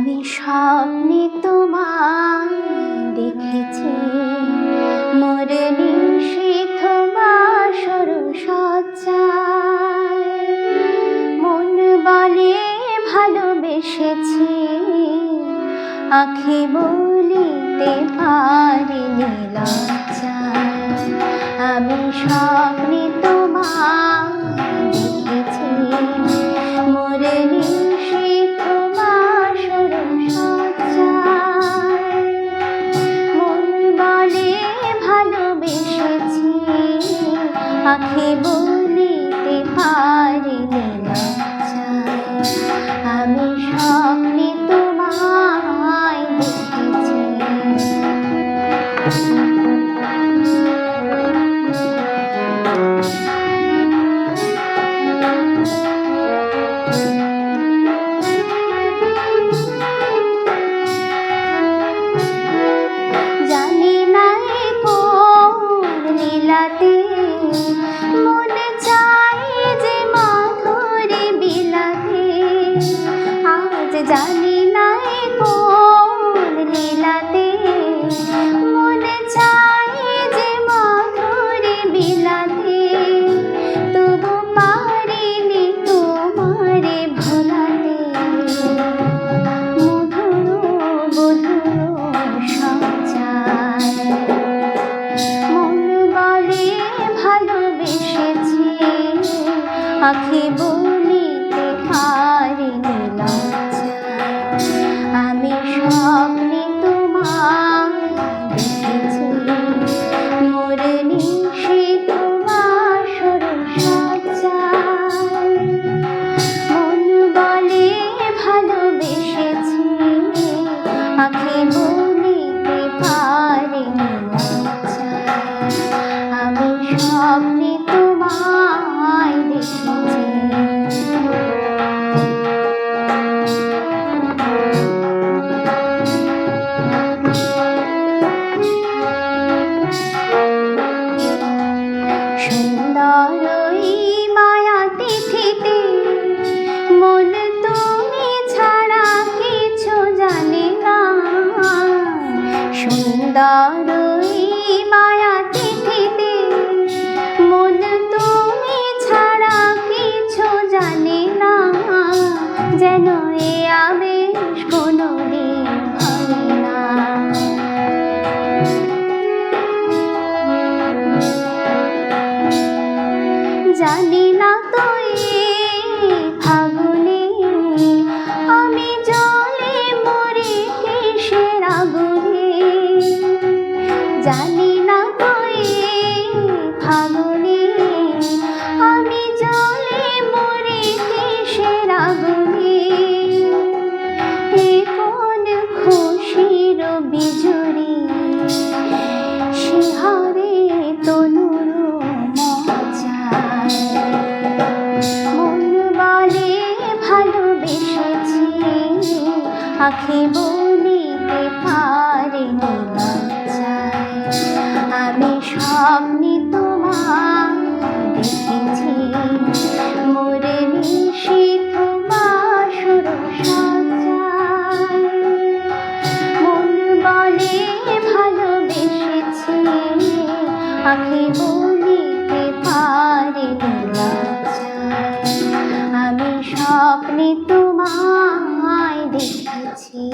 আমি স্বপ্নে তোমায় দেখেছি। মোরে নিষিদ্ধ বাসর সজ্জায় মন বলে ভালোবেসেছি। আখি বলিতে পারিনি লজ্জায় আখি বলিতে পারিনি লজ্জায় আমি স্বপ্নে তোমায় দেখেছি। জানি নাই কোন মনে আখি সুন্দর জানি না ফাগুনে আমি জলে মরি কিসের আগুনে? কোন খুশির বিজুরি শিহরে তনুর মজায়। মন ভালোবেসেছি স্বপ্নে তোমায় দেখেছি। মোরে নিষিদ্ধ বাসর সজ্জায় মন বলে ভালোবেসেছি। আখি বলিতে পারিনি আমি স্বপ্নে তোমায় দেখেছি।